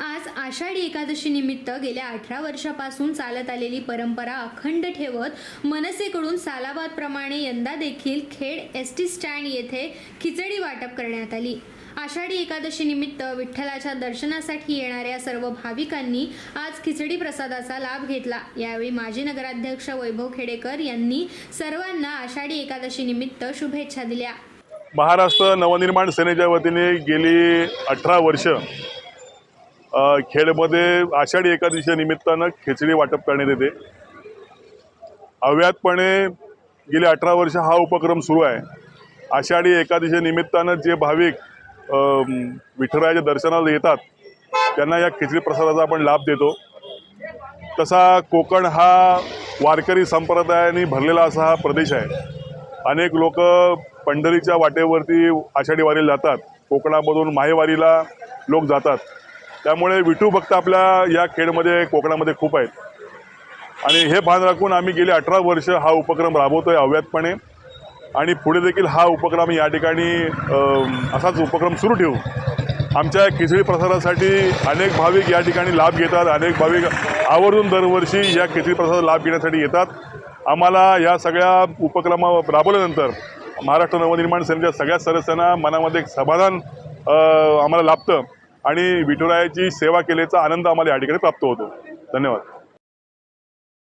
आज आषाढी एकादशी निमित्त गेल्या अठरा वर्षापासून चालत आलेली परंपरा अखंड ठेवत मनसेकडून सालाबादप्रमाणे यंदा देखील खेड एस टी स्टँड येथे खिचडी वाटप करण्यात आली. आषाढी एकादशी निमित्त विठ्ठलाच्या दर्शनासाठी येणाऱ्या सर्व भाविकांनी आज खिचडी प्रसादाचा लाभ घेतला. यावेळी माजी नगराध्यक्ष वैभव खेडेकर यांनी सर्वांना आषाढी एकादशी निमित्त शुभेच्छा दिल्या. महाराष्ट्र नवनिर्माण सेनेच्या वतीने गेली अठरा वर्ष खेडमध्ये आषाढी एकादशीच्या निमित्तानं खिचडी वाटप करण्यात येते. अव्यातपणे गेली अठरा वर्ष हा उपक्रम सुरू आहे. आषाढी एकादशीच्या निमित्तानं जे भाविक अ, दर्शनाला येतात त्यांना या खिचडी प्रसादाचा आपण लाभ देतो. तसा कोकण हा वारकरी संप्रदायाने भरलेला असा हा प्रदेश आहे. अनेक लोक पंढरीच्या वाटेवरती आषाढी वारीला जातात. कोकणामधून माहेवारीला लोक जातात. त्यामुळे विठू भक्त आपल्या या खेडमध्ये कोकणामध्ये खूप आहेत. आणि हे भान राखून आम्ही गेले अठरा वर्ष हा उपक्रम राबवतो आहे अव्यातपणे. आणि पुढे देखील हा उपक्रम या ठिकाणी असाच उपक्रम सुरू ठेवू. आमच्या खिचडी प्रसादासाठी अनेक भाविक या ठिकाणी लाभ घेतात अनेक भाविक आवर्जून दरवर्षी या खिचडी प्रसाराचा लाभ घेण्यासाठी येतात. आम्हाला या सगळ्या उपक्रमा राबवल्यानंतर महाराष्ट्र नवनिर्माण सेनेच्या सगळ्या सदस्यांना मनामध्ये एक समाधान आम्हाला लाभतं. आणि विठुरायाची सेवा केल्याचा आनंद आम्हाला या ठिकाणी प्राप्त होतो. धन्यवाद.